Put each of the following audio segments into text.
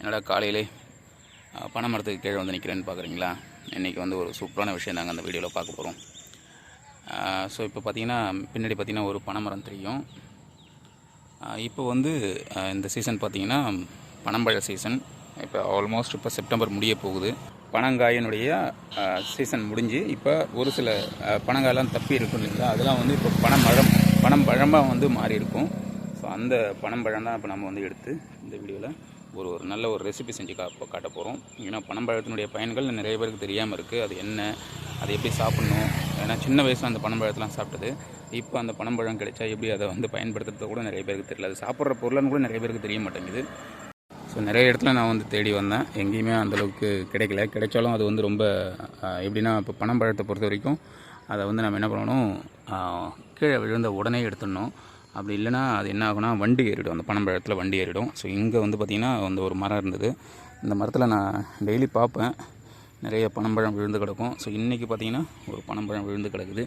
என்னடா காலையிலே பனை மரத்துக்கு கீழே வந்து நிற்கிறேன்னு பார்க்குறீங்களா இன்றைக்கி வந்து ஒரு சூப்பரான விஷயம் தாங்க அந்த வீடியோவில் பார்க்க போகிறோம் ஸோ இப்போ பார்த்தீங்கன்னா பின்னாடி பார்த்தீங்கன்னா ஒரு பனை மரம் தெரியும். இப்போ வந்து இந்த சீசன் பார்த்தீங்கன்னா பனம்பழ சீசன் இப்போ ஆல்மோஸ்ட் இப்போ செப்டம்பர் முடிய போகுது. பனங்காயினுடைய சீசன் முடிஞ்சு இப்போ ஒரு சில பனங்காயெல்லாம் தப்பி இருக்கும் இல்லைங்களா? அதெல்லாம் வந்து இப்போ பனம்பழம் பனம்பழமாக வந்து மாறி இருக்கும் ஸோ அந்த பனம்பழம் தான் இப்போ நம்ம வந்து எடுத்து இந்த வீடியோவில் ஒரு ஒரு நல்ல ஒரு ரெசிபி செஞ்சு கா காட்ட போகிறோம் ஏன்னா பனம்பழத்தினுடைய பயன்கள் நிறைய பேருக்கு தெரியாமல் இருக்குது அது என்ன? அதை எப்படி சாப்பிட்ணும்? ஏன்னா சின்ன வயசில் அந்த பனம்பழத்தெலாம் சாப்பிட்டது. இப்போ அந்த பனம்பழம் கிடைச்சா எப்படி அதை வந்து பயன்படுத்துறது கூட நிறைய பேருக்கு தெரியல. அது சாப்பிட்ற பொருள்னு கூட நிறைய பேருக்கு தெரிய மாட்டேங்குது. ஸோ நிறைய இடத்துல நான் வந்து தேடி வந்தேன். எங்கேயுமே அந்தளவுக்கு கிடைக்கல. கிடைச்சாலும் அது வந்து ரொம்ப எப்படின்னா இப்போ பனம்பழத்தை பொறுத்த வரைக்கும் அதை வந்து நம்ம என்ன பண்ணணும்? கீழே விழுந்த உடனே எடுத்துடணும். அப்படி இல்லைன்னா அது என்ன ஆகுனா வண்டி ஏறிடும். அந்த பனம்பழத்தில் வண்டி ஏறிடும். ஸோ இங்கே வந்து பார்த்திங்கன்னா வந்து ஒரு மரம் இருந்தது. இந்த மரத்தில் நான் டெய்லி பார்ப்பேன் நிறைய பனம்பழம் விழுந்து கிடக்கும். ஸோ இன்றைக்கி பார்த்திங்கன்னா ஒரு பனம்பழம் விழுந்து கிடக்குது.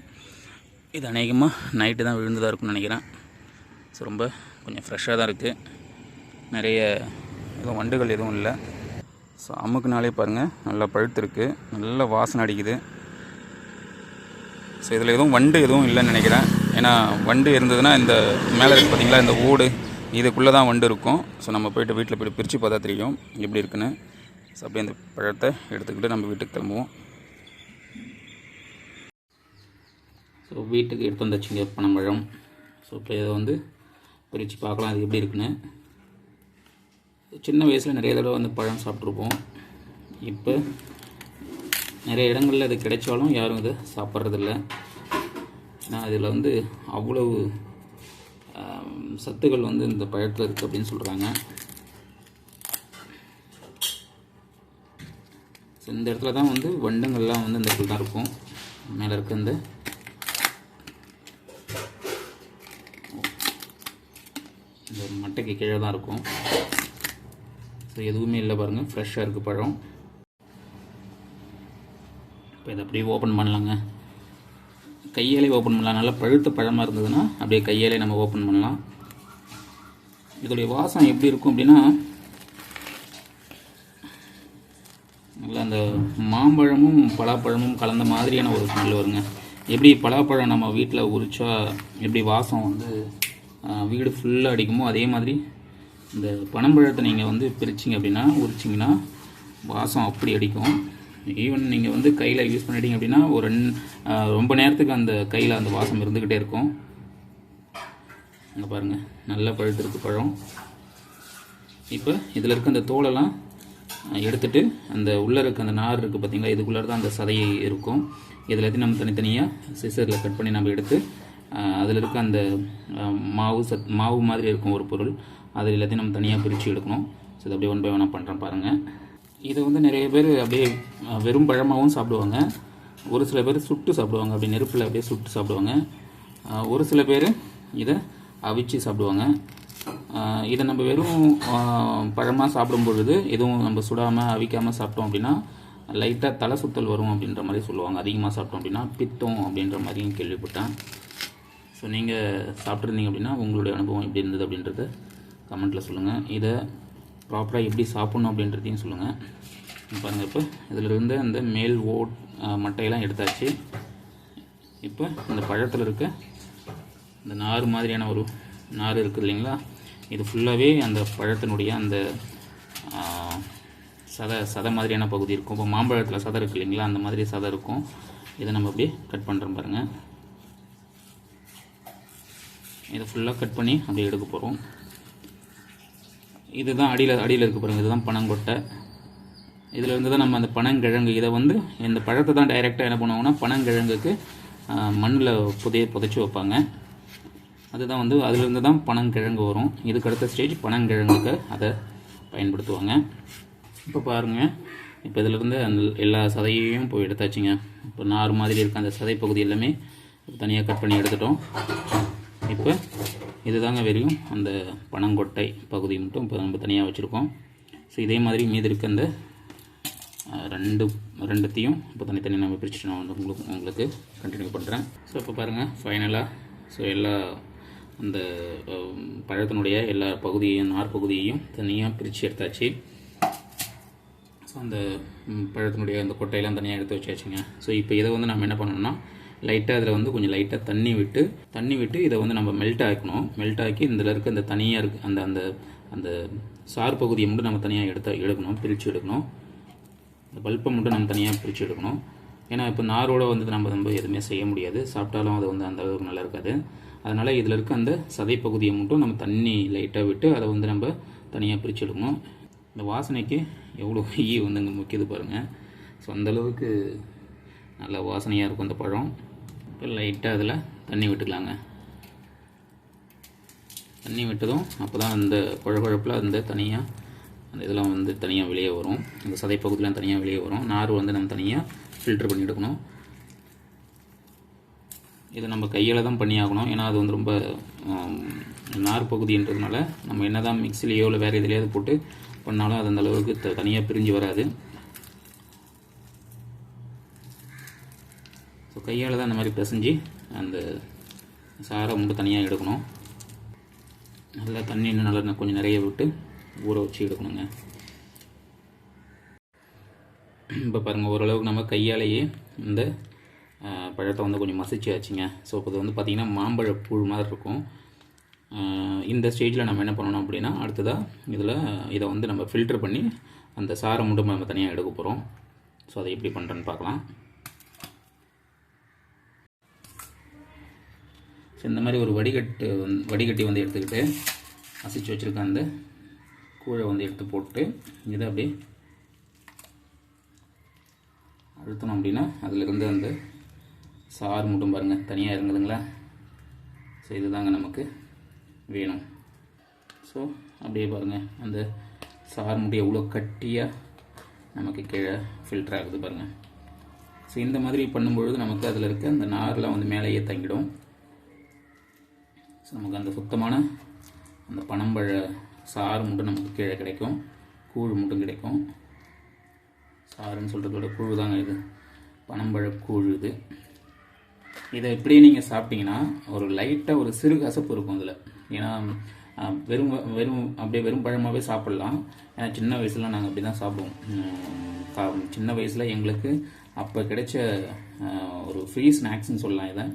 இது அநேகமாக நைட்டு தான் விழுந்து தான் இருக்கும்னு நினைக்கிறேன். ஸோ ரொம்ப கொஞ்சம் ஃப்ரெஷ்ஷாக தான் இருக்குது நிறைய எதுவும் வண்டுகள் எதுவும் இல்லை. ஸோ அமுக்குனாலே பாருங்கள் நல்லா பழுத்திருக்கு. நல்லா வாசனை அடிக்குது. ஸோ இதில் எதுவும் வண்டு எதுவும் இல்லைன்னு நினைக்கிறேன். ஏன்னா வண்டு இருந்ததுன்னா இந்த மேலே இருக்கு பார்த்திங்களா இந்த ஓடு இதுக்குள்ளே தான் வண்டு இருக்கும். ஸோ நம்ம போயிட்டு வீட்டில் போய்ட்டு பிரித்து பார்த்தா தெரியும் எப்படி இருக்குன்னு. ஸோ அப்படியே அந்த பழத்தை எடுத்துக்கிட்டு நம்ம வீட்டுக்கு கிளம்புவோம். ஸோ வீட்டுக்கு எடுத்து வந்தாச்சுங்க பனம்பழம் ஸோ இப்போ இதை வந்து பிரித்து பார்க்கலாம் அது எப்படி இருக்குன்னு. சின்ன வயசில் நிறைய தடவை வந்து பழம் சாப்பிட்ருப்போம் இப்போ நிறைய இடங்களில் இது கிடைச்சாலும் யாரும் இதை சாப்பிட்றதில்ல. ஏன்னா இதில் வந்து அவ்வளவு சத்துக்கள் வந்து இந்த பழத்தில் இருக்குது அப்படின்னு சொல்கிறாங்க ஸோ இந்த இடத்துல தான் வந்து வண்டங்கள்லாம் வந்து இந்த இடத்துல தான் இருக்கும். மேலே இருக்க இந்த இந்த மட்டைக்கு கீழே தான் இருக்கும். ஸோ எதுவுமே இல்லை பாருங்கள் ஃப்ரெஷ்ஷாக இருக்குது பழம். இப்போ இதை அப்படியே ஓப்பன் பண்ணலாங்க. கையாலே ஓப்பன் பண்ணலாம். நல்லா பழுத்த பழமாக இருந்ததுன்னா அப்படியே கையாலே நம்ம ஓப்பன் பண்ணலாம். இதோடைய வாசம் எப்படி இருக்கும் அப்படின்னா நல்லா அந்த மாம்பழமும் பலாப்பழமும் கலந்த மாதிரியான ஒரு ஸ்மெல் வருங்க. எப்படி பலாப்பழம் நம்ம வீட்டில் உரிச்சா எப்படி வாசம் வந்து வீடு ஃபுல்லாக அடிக்குமோ அதே மாதிரி இந்த பனம்பழத்தை நீங்கள் வந்து பிரிச்சிங்க அப்படின்னா உரிச்சிங்கன்னா வாசம் அப்படி அடிக்கும். ஈவன் நீங்கள் வந்து கையில் யூஸ் பண்ணிட்டீங்க அப்படின்னா ஒரு ரெண் ரொம்ப நேரத்துக்கு அந்த கையில் அந்த வாசம் இருந்துக்கிட்டே இருக்கும். அங்கே பாருங்கள் நல்லா பழுத்திருக்கு பழம். இப்போ இதில் இருக்க அந்த தோலெல்லாம் எடுத்துட்டு அந்த உள்ளே இருக்க அந்த நார் இருக்குது பார்த்தீங்களா இதுக்குள்ளே தான் அந்த சதையை இருக்கும். இது எல்லாத்தையும் நம்ம தனித்தனியாக சிசரில் கட் பண்ணி நம்ம எடுத்து அதில் இருக்க அந்த மாவு சத் மாவு மாதிரி இருக்கும் ஒரு பொருள். அதில் எல்லாத்தையும் நம்ம தனியாக பிரித்து எடுக்கணும். ஸோ இது அப்படியே ஒன் பை ஒன்னாக பண்ணுறேன் பாருங்கள் இது வந்து நிறைய பேர் அப்படியே வெறும் பழமாகவும் சாப்பிடுவாங்க. ஒரு சில பேர் சுட்டு சாப்பிடுவாங்க. அப்படியே நெருப்பில் அப்படியே சுட்டு சாப்பிடுவாங்க. ஒரு சில பேர் இதை அவிச்சு சாப்பிடுவாங்க. இதை நம்ம வெறும் பழமாக சாப்பிடும் பொழுது எதுவும் நம்ம சுடாமல் அவிக்காமல் சாப்பிட்டோம் அப்படின்னா லைட்டாக தலை சுத்தல் வரும் அப்படின்ற மாதிரி சொல்லுவாங்க. அதிகமாக சாப்பிட்டோம் அப்படின்னா பித்தம் அப்படின்ற மாதிரியும் கேள்விப்பட்டேன். ஸோ நீங்கள் சாப்பிட்ருந்தீங்க அப்படின்னா உங்களுடைய அனுபவம் எப்படி இருந்தது அப்படின்றத கமெண்ட்டில் சொல்லுங்கள் இதை ப்ராப்பராக எப்படி சாப்பிட்ணும் அப்படின்றதையும் சொல்லுங்கள் பாருங்கள் இப்போ இதில் இருந்த அந்த மேல் ஓட் மட்டையெல்லாம் எடுத்தாச்சு. இப்போ இந்த பழத்தில் இருக்க இந்த நார் மாதிரியான ஒரு நார் இருக்குது இல்லைங்களா? இது ஃபுல்லாகவே அந்த பழத்தினுடைய அந்த சதை சதை மாதிரியான பகுதி இருக்கும். இப்போ மாம்பழத்தில் சதை இருக்குது இல்லைங்களா? அந்த மாதிரி சதை இருக்கும். இதை நம்ம அப்படியே கட் பண்ணுறோம் பாருங்கள் இதை ஃபுல்லாக கட் பண்ணி அப்படியே எடுக்க போகிறோம் இதுதான் அடியில் அடியில் இருக்க பாருங்கள் இதுதான் பனங்கொட்டை. இதிலிருந்து தான் நம்ம அந்த பனங்கிழங்கு இதை வந்து இந்த பழத்தை தான் டைரெக்டாக என்ன பண்ணுவாங்கன்னா பனங்கிழங்குக்கு மண்ணில் புதைய புதைச்சி வைப்பாங்க. அதுதான் வந்து அதிலிருந்து தான் பனங்கிழங்கு வரும். இதுக்கு அடுத்த ஸ்டேஜ் பனங்கிழங்குக்கு அதை பயன்படுத்துவாங்க. இப்போ பாருங்கள் இப்போ இதிலிருந்து அந்த எல்லா சதையையும் போய் எடுத்தாச்சுங்க. இப்போ நார் மாதிரி இருக்க அந்த சதை பகுதி எல்லாமே தனியாக கட் பண்ணி எடுத்துட்டோம். இப்போ இதுதாங்க வெறியும் அந்த பனங்கொட்டை பகுதி மட்டும் இப்போ நம்ம தனியாக வச்சுருக்கோம். ஸோ இதே மாதிரி மீது இருக்க அந்த ரெண்டு ரெண்டுத்தையும் இப்போ தனித்தனி நம்ம பிரிச்சுட்டு நான் வந்து உங்களுக்கு உங்களுக்கு கண்டினியூ பண்ணுறேன் ஸோ இப்போ பாருங்கள் ஃபைனலாக ஸோ எல்லா அந்த பழத்தினுடைய எல்லா பகுதியையும் நார் பகுதியையும் தனியாக பிரித்து எடுத்தாச்சு. ஸோ அந்த பழத்தினுடைய அந்த கொட்டையெல்லாம் தனியாக எடுத்து வச்சாச்சுங்க. ஸோ இப்போ இதை வந்து நம்ம என்ன பண்ணணும்னா லைட்டாக இதில் வந்து கொஞ்சம் லைட்டாக தண்ணி விட்டு தண்ணி விட்டு இதை வந்து நம்ம மெல்ட் ஆக்கணும். மெல்ட் ஆக்கி இதில் இருக்க அந்த தனியாக இருக்க அந்த அந்த அந்த சார் பகுதியை மட்டும் நம்ம தனியாக எடுத்து எடுக்கணும் பிரித்து எடுக்கணும். இந்த பல்ப்பை மட்டும் நம்ம தனியாக பிரித்து எடுக்கணும். ஏன்னா இப்போ நாரோட வந்து நம்ம நம்ம எதுவுமே செய்ய முடியாது. சாப்பிட்டாலும் அது வந்து அந்த அளவுக்கு நல்லா இருக்காது. அதனால் இதில் இருக்க அந்த சதை பகுதியை மட்டும் நம்ம தண்ணி லைட்டாக விட்டு அதை வந்து நம்ம தனியாக பிரித்து எடுக்கணும். இந்த வாசனைக்கு எவ்வளோ ஈ வந்து இங்கே முக்கியது பாருங்கள் ஸோ அந்தளவுக்கு நல்ல வாசனையாக இருக்கும் அந்த பழம். இப்போ லைட்டாக அதில் தண்ணி விட்டுக்கலாங்க. தண்ணி விட்டதும் அப்போ தான் அந்த குழகுழப்பில் அந்த தனியாக அந்த இதெல்லாம் வந்து தனியாக வெளியே வரும். அந்த சதைப்பகுதியெலாம் தனியாக வெளியே வரும். நார் வந்து நம்ம தனியாக ஃபில்டர் பண்ணி எடுக்கணும். இதை நம்ம கையால் தான் பண்ணியாகணும். ஏன்னா அது வந்து ரொம்ப நார் பகுதின்றதுனால நம்ம என்ன தான் மிக்சிலேயோ இல்லை வேறு எதுலையாவது போட்டு பண்ணாலும் அது அந்த அளவுக்கு த தனியாக பிரிஞ்சு வராது. ஸோ கையால் தான் இந்த மாதிரி பிசைஞ்சு அந்த சாரை ரொம்ப தனியாக எடுக்கணும். நல்லா தண்ணி இன்னும் நல்லா கொஞ்சம் நிறைய விட்டு ஊற வச்சு எடுக்கணுங்க. இப்போ பாருங்கள் ஓரளவுக்கு நம்ம கையாலேயே இந்த பழத்தை வந்து கொஞ்சம் மசிச்சாச்சுங்க. ஸோ இப்போ இது வந்து பார்த்திங்கன்னா மாம்பழ புழு மாதிரி இருக்கும். இந்த ஸ்டேஜில் நம்ம என்ன பண்ணணும் அப்படின்னா அடுத்ததாக இதில் இதை வந்து நம்ம ஃபில்டர் பண்ணி அந்த சாரை மட்டும் நம்ம தனியாக எடுக்க போகிறோம் ஸோ அதை எப்படி பண்ணுறேன்னு பார்க்கலாம். ஸோ இந்த மாதிரி ஒரு வடிகட்டு வந்து வடிகட்டி வந்து எடுத்துக்கிட்டு அசைச்சு வச்சுருக்க அந்த கூழை வந்து எடுத்து போட்டு இதை அப்படியே அழுத்தணும் அப்படின்னா அதிலிருந்து அந்த சாறு மட்டும் பாருங்கள் தனியாக இருந்ததுங்களா? ஸோ இதுதாங்க நமக்கு வேணும். ஸோ அப்படியே பாருங்கள் அந்த சாறு மட்டும் எவ்வளோ கட்டியாக நமக்கு கீழே ஃபில்டர் ஆகுது பாருங்கள் ஸோ இந்த மாதிரி பண்ணும்பொழுது நமக்கு அதில் இருக்க அந்த நார்லாம் வந்து மேலேயே தங்கிடும். ஸோ நமக்கு அந்த சுத்தமான அந்த பனம்பழ சாறு மட்டும் நமக்கு கீழே கிடைக்கும். கூழ் மட்டும் கிடைக்கும். சாறுன்னு சொல்கிறதோட கூழ் தாங்க இது. பனம்பழ கூழ் இது. இதை இப்படியே நீங்கள் சாப்பிட்டீங்கன்னா ஒரு லைட்டாக ஒரு சிறு கசப்பு இருக்கும் அதில். ஏன்னா வெறும் வெறும் அப்படியே வெறும் பழமாகவே சாப்பிட்லாம். ஏன்னா சின்ன வயசில் நாங்கள் அப்படி தான் சாப்பிடுவோம் சின்ன வயசில் எங்களுக்கு அப்போ கிடைச்ச ஒரு ஃப்ரீ ஸ்நாக்ஸ்னு சொல்லலாம் இதை.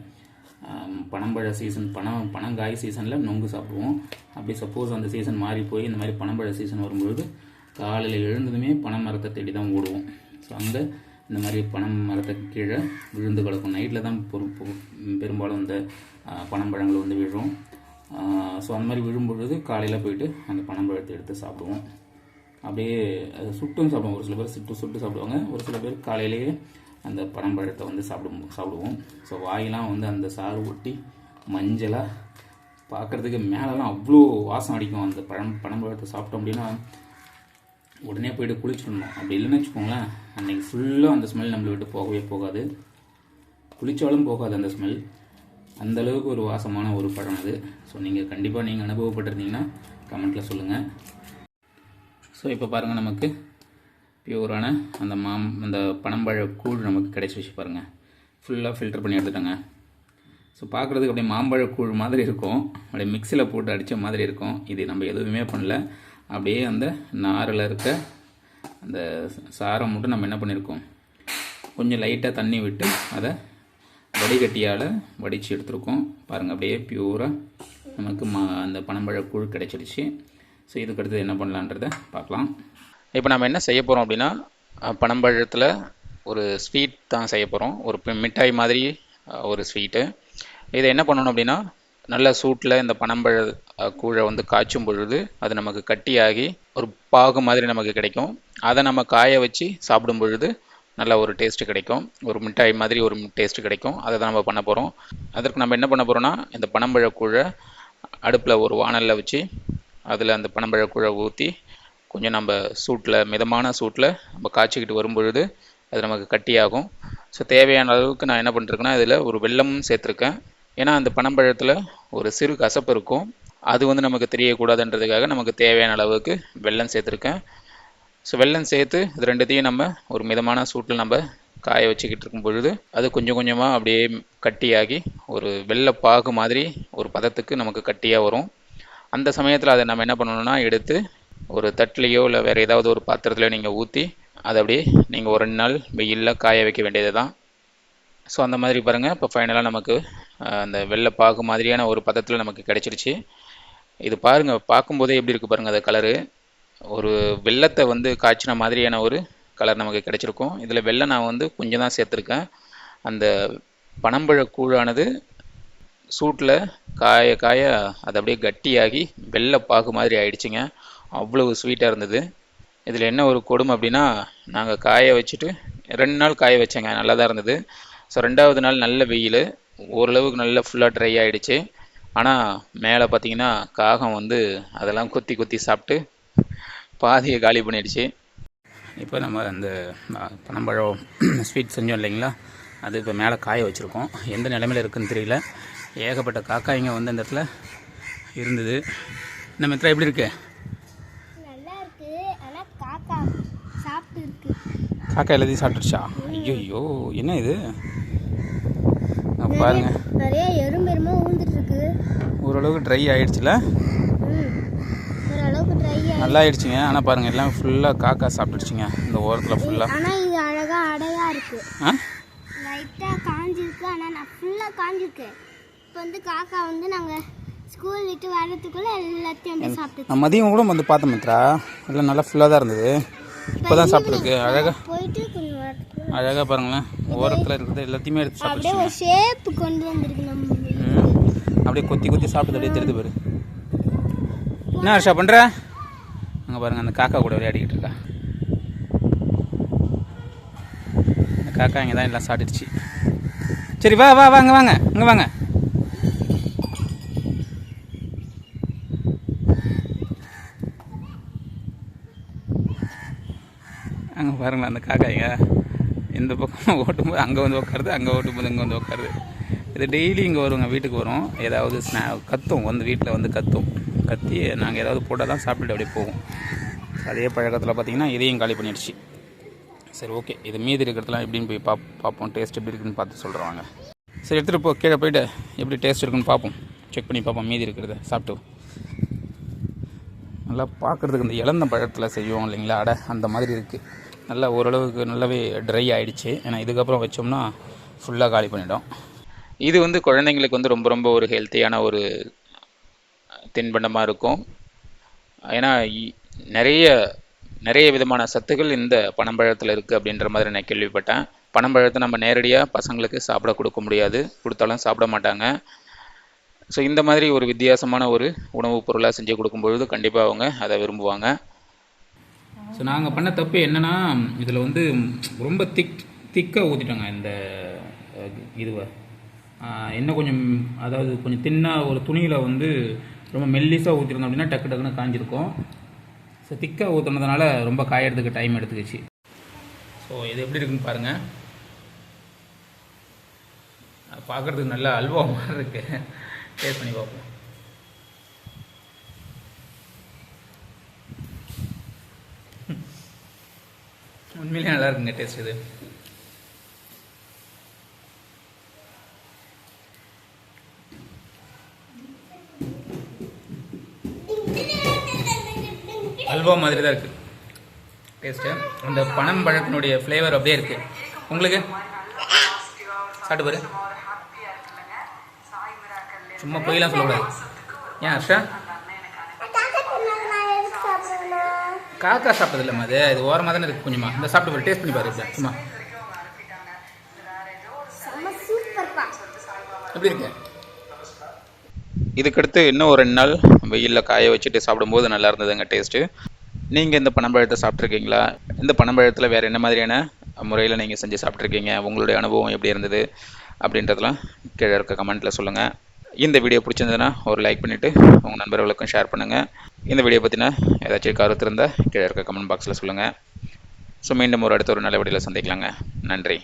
பனம்பழ சீசன் பனம் பனங்காய் சீசனில் நொங்கு சாப்பிடுவோம். அப்படி சப்போஸ் அந்த சீசன் மாறி போய் இந்த மாதிரி பனம்பழ சீசன் வரும்பொழுது காலையில் எழுந்ததுமே பனை மரத்தை தேடி தான் ஓடுவோம். ஸோ அங்கே இந்த மாதிரி பனம் மரத்துக்கு கீழே விழுந்து கிடக்கும். நைட்டில் தான் பொ- பெரும்பாலும் இந்த பனம்பழங்கள் வந்து விழும். ஸோ அந்த மாதிரி விழும்பொழுது காலையில் போயிட்டு அந்த பனம்பழத்தை எடுத்து சாப்பிடுவோம். அப்படியே அது சுட்டும் சாப்பிடுவோம். ஒரு சில பேர் சுட்டு சுட்டு சாப்பிடுவாங்க. ஒரு சில பேர் காலையிலேயே அந்த பனம்பழத்தை வந்து சாப்பிடும் சாப்பிடுவோம். ஸோ வாயெல்லாம் வந்து அந்த சாறு ஒட்டி மஞ்சளாக பார்க்குறதுக்கு மேலெலாம் அவ்வளோ வாசம் அடிக்கும். அந்த பழம் பனம்பழத்தை சாப்பிட்டோம் அப்படின்னா உடனே போயிட்டு குளிச்சிடணும். அப்படி இல்லைன்னு வச்சுக்கோங்களேன் அன்னைக்கு ஃபுல்லாக அந்த ஸ்மெல் நம்மளை விட்டு போகவே போகாது. குளித்தாலும் போகாது அந்த ஸ்மெல் அந்த அளவுக்கு ஒரு வாசமான ஒரு பழம் அது. ஸோ நீங்கள் கண்டிப்பாக நீங்கள் அனுபவப்பட்டிருந்தீங்கன்னா கமெண்ட்டில் சொல்லுங்கள் ஸோ இப்போ பாருங்கள் நமக்கு பியூரான அந்த மாம் அந்த பனம்பழ கூழ் நமக்கு கிடைச்சி பாருங்கள் ஃபுல்லாக ஃபில்டர் பண்ணி எடுத்துட்டேங்க. ஸோ பார்க்குறதுக்கு அப்படியே மாம்பழ கூழ் மாதிரி இருக்கும். அப்படியே மிக்சியில் போட்டு அடித்த மாதிரி இருக்கும். இது நம்ம எதுவுமே பண்ணல. அப்படியே அந்த நாரில் இருக்க அந்த சாரம் மட்டும் நம்ம என்ன பண்ணியிருக்கோம் கொஞ்சம் லைட்டாக தண்ணி விட்டு அதை வடிகட்டியால் வடித்து எடுத்துருக்கோம். பாருங்கள் அப்படியே பியூராக நமக்கு மா அந்த பனம்பழ கூழ் கிடைச்சிடுச்சு ஸோ இதுக்கு அடுத்தது என்ன பண்ணலான்றதை பார்க்கலாம். இப்போ நம்ம என்ன செய்ய போகிறோம் அப்படின்னா பனம்பழத்தில் ஒரு ஸ்வீட் தான் செய்ய போகிறோம் ஒரு மிட்டாய் மாதிரி ஒரு ஸ்வீட்டு இதை என்ன பண்ணணும் அப்படின்னா நல்ல சூட்டில் இந்த பனம்பழ கூழை வந்து காய்ச்சும் பொழுது அது நமக்கு கட்டியாகி ஒரு பாகு மாதிரி நமக்கு கிடைக்கும். அதை நம்ம காய வச்சு சாப்பிடும் பொழுது நல்ல ஒரு டேஸ்ட்டு கிடைக்கும். ஒரு மிட்டாய் மாதிரி ஒரு டேஸ்ட் கிடைக்கும். அதை தான் நம்ம பண்ண போகிறோம் அதற்கு நம்ம என்ன பண்ண போகிறோம்னா இந்த பனம்பழ கூழை அடுப்பில் ஒரு வாணலில் வச்சு அதில் அந்த பனம்பழ கூழை ஊற்றி கொஞ்சம் நம்ம சூட்டில் மிதமான சூட்டில் நம்ம காய்ச்சிக்கிட்டு வரும்பொழுது அது நமக்கு கட்டியாகும். ஸோ தேவையான அளவுக்கு நான் என்ன பண்ணிருக்கேன்னா இதில் ஒரு வெல்லமும் சேர்த்துருக்கேன். ஏன்னா அந்த பனம்பழத்தில் ஒரு சிறு கசப்பு இருக்கும். அது வந்து நமக்கு தெரியக்கூடாதுன்றதுக்காக நமக்கு தேவையான அளவுக்கு வெல்லம் சேர்த்துருக்கேன். ஸோ வெல்லம் சேர்த்து இது ரெண்டுத்தையும் நம்ம ஒரு மிதமான சூட்டில் நம்ம காய வச்சுக்கிட்டு இருக்கும் பொழுது அது கொஞ்சம் கொஞ்சமாக அப்படியே கட்டியாகி ஒரு வெள்ளை பாகு மாதிரி ஒரு பதத்துக்கு நமக்கு கட்டியாக வரும். அந்த சமயத்தில் அதை நம்ம என்ன பண்ணணும்னா எடுத்து ஒரு தட்டிலையோ இல்லை வேறு ஏதாவது ஒரு பாத்திரத்துலையோ நீங்கள் ஊற்றி அதை அப்படியே நீங்கள் ஒரு ரெண்டு நாள் வெயிலில் காய வைக்க வேண்டியது தான் ஸோ அந்த மாதிரி பாருங்கள் இப்போ ஃபைனலாக நமக்கு அந்த வெள்ளை பாகு மாதிரியான ஒரு பதத்தில் நமக்கு கிடைச்சிருச்சு. இது பாருங்கள் பார்க்கும்போதே எப்படி இருக்குது பாருங்கள் அந்த கலரு ஒரு வெள்ளத்தை வந்து காய்ச்சின மாதிரியான ஒரு கலர் நமக்கு கிடைச்சிருக்கும். இதில் வெள்ளை நான் வந்து கொஞ்சம் தான் சேர்த்துருக்கேன். அந்த பனம்பழ கூழானது சூட்டில் காய காய அது அப்படியே கட்டியாகி வெள்ளை பாகு மாதிரி ஆயிடுச்சுங்க. அவ்வளவு ஸ்வீட்டாக இருந்தது. இதில் என்ன ஒரு கொடுமை அப்படின்னா நாங்கள் காய வச்சுட்டு ரெண்டு நாள் காய வச்சேங்க நல்லா தான் இருந்தது. ஸோ ரெண்டாவது நாள் நல்ல வெயில் ஓரளவுக்கு நல்லா ஃபுல்லாக ட்ரை ஆகிடுச்சு ஆனால் மேலே பார்த்தீங்கன்னா காகம் வந்து அதெல்லாம் கொத்தி கொத்தி சாப்பிட்டு பாதியை காலி பண்ணிடுச்சு. இப்போ நம்ம அந்த பனம்பழம் ஸ்வீட் செஞ்சோம் இல்லைங்களா? அது இப்போ மேலே காய வச்சுருக்கோம். எந்த நிலமையில இருக்குன்னு தெரியல. ஏகப்பட்ட காக்காய்ங்க வந்து அந்த இடத்துல இருந்தது. இந்த மித்திரா எப்படி இருக்குது நல்லா இருக்கு ஆனா காக்கா சாப்பிட்டு இருக்கு காக்கா எல்லாத்தையும் சாப்பிட்டுருச்சா? ஐயோ என்ன இது? பாருங்க. நிறைய எறும்பு எறும்பா ஊந்துட்டு இருக்கு ஓரளவுக்கு ட்ரை ஆயிடுச்சுல? நல்லா ஆயிடுச்சுங்க ஆனால் பாருங்கள் எல்லாம் ஃபுல்லாக காக்கா சாப்பிட்டுடுச்சுங்க இந்த ஓரத்தில் ஃபுல்லாக ஆனா இது அழகா அடையா இருக்கு. ஆ? லைட்டா காஞ்சிருக்கு. ஆனா நான் ஃபுல்லா காஞ்சிருக்கு. இப்போ வந்து காக்கா வந்து நாங்க ஸ்கூல் விட்டு வர்றதுக்குள்ள எல்லாத்தையும் அப்படியே சாப்பிட்டு நான் மதியம் கூட வந்து பார்த்தேன் மித்ரா. எல்லாம் நல்லா ஃபுல்லாக தான் இருந்தது. இப்போ தான் சாப்பிட்ருக்கு அழகாக அழகாக பாருங்களேன். ஓரத்தில் இருக்கிறது எல்லாத்தையுமே எடுத்து ம். அப்படியே கொத்தி கொத்தி சாப்பிட்டு அப்படியே தெரியுது பாரு. என்ன ஹர்ஷா பண்ணுற அங்கே பாருங்க அந்த காக்கா கூட விளையாடிக்கிட்டு இருக்கா. அந்த காக்கா இங்கே தான் எல்லாம் சாப்பிட்டுருச்சு. சரி வா வா வாங்க வாங்க இங்கே வாங்க அங்கே பாருங்களேன் அந்த காக்காய்ங்க. இந்த பக்கம் ஓட்டும்போது அங்கே வந்து உட்காருது அங்கே ஓட்டும்போது இங்கே வந்து உட்காருது இது டெய்லி இங்கே வருவாங்க வீட்டுக்கு வரும். ஏதாவது ஸ்நா கத்தும் வந்து வீட்டில் வந்து கத்தும். கத்தி நாங்கள் ஏதாவது போட்டால் தான் சாப்பிட்டுட்டு அப்படியே போவோம் அதே பழக்கத்தில் பார்த்தீங்கன்னா இதையும் காலி பண்ணிடுச்சு. சரி ஓகே இது மீதி இருக்கிறதுலாம் எப்படின்னு போய் பாப் பார்ப்போம் டேஸ்ட் எப்படி இருக்குன்னு பார்த்து சொல்கிறாங்க சரி எடுத்துகிட்டு போ கீழே போயிட்டு எப்படி டேஸ்ட் இருக்குன்னு பார்ப்போம் செக் பண்ணி பார்ப்போம் மீதி இருக்கிறத. சாப்பிட்டு நல்லா பார்க்குறதுக்கு இந்த இழந்த பழத்தில் செய்வோம் இல்லைங்களா? அடை அந்த மாதிரி இருக்குது நல்லா ஓரளவுக்கு நல்லாவே ட்ரை ஆகிடுச்சு ஏன்னா இதுக்கப்புறம் வச்சோம்னா ஃபுல்லாக காலி பண்ணிடும். இது வந்து குழந்தைங்களுக்கு வந்து ரொம்ப ரொம்ப ஒரு ஹெல்த்தியான ஒரு தின்பண்டமாக இருக்கும். ஏன்னா இ- நிறைய நிறைய விதமான சத்துக்கள் இந்த பனம்பழத்தில் இருக்குது அப்படின்ற மாதிரி நான் கேள்விப்பட்டேன். பனம்பழத்தை நம்ம நேரடியாக பசங்களுக்கு சாப்பிட கொடுக்க முடியாது. கொடுத்தாலும் சாப்பிட மாட்டாங்க. ஸோ இந்த மாதிரி ஒரு வித்தியாசமான ஒரு உணவுப் பொருளாக செஞ்சு கொடுக்கும்பொழுது கண்டிப்பாக அவங்க அதை விரும்புவாங்க. ஸோ நாங்கள் பண்ண தப்பு என்னென்னா இதில் வந்து ரொம்ப திக் திக்காக ஊற்றிட்டோங்க இந்த இதுவை. என்ன கொஞ்சம் அதாவது கொஞ்சம் தின்னாக ஒரு துணியில் வந்து ரொம்ப மெல்லிஸாக ஊற்றிருந்தோம் அப்படின்னா டக்கு டக்குன்னு காஞ்சிருக்கும். ஸோ திக்காக ஊற்றுனதுனால ரொம்ப காயறதுக்கு டைம் எடுத்துக்கிச்சு. ஸோ இது எப்படி இருக்குன்னு பாருங்கள் பார்க்குறதுக்கு நல்லா அல்வா மாதிரி இருக்குது டேஸ்ட் பண்ணி பார்ப்போம். உண்மையிலேயே நல்லா இருக்குங்க டேஸ்ட் இது. அல்வா மாதிரி தான் இருக்குது டேஸ்ட்டு அந்த பனம் பழத்தினுடைய ஃப்ளேவர் அப்படியே இருக்குது உங்களுக்கு? சாப்பிட்டு பாரு. சும்மா பொய்லாம் சொல்லக்கூடாது. ஏன் ஹர்ஷா? காக்கா சாப்பிட்டது இல்லைம்மா அது இது ஓரமாக தானே இருக்குது கொஞ்சமா. இந்த சாப்பிட்டு பாரு டேஸ்ட் பண்ணி பாரு இப்படி சும்மா. எப்படி இருக்கு? இதுக்கடுத்து இன்னும் ஒரு ரெண்டு நாள் வெயிலில் காய வச்சுட்டு சாப்பிடும்போது நல்லா இருந்ததுங்க டேஸ்ட்டு நீங்கள் இந்த பனம்பழத்தை சாப்பிட்ருக்கீங்களா இந்த பனம்பழத்தில் வேறு என்ன மாதிரியான முறையில் நீங்கள் செஞ்சு சாப்பிட்ருக்கீங்க உங்களுடைய அனுபவம் எப்படி இருந்தது? அப்படின்றதெல்லாம் கீழே இருக்க கமெண்ட்டில் சொல்லுங்கள் இந்த வீடியோ பிடிச்சிருந்ததுன்னா ஒரு லைக் பண்ணிவிட்டு உங்கள் நண்பர்களுக்கும் ஷேர் பண்ணுங்கள் இந்த வீடியோ பற்றின ஏதாச்சும் கருத்து இருந்தால் கீழே இருக்க கமெண்ட் பாக்ஸில் சொல்லுங்கள் ஸோ மீண்டும் ஒரு அடுத்த ஒரு நல்ல வீடியோவில் சந்திக்கலாங்க. நன்றி.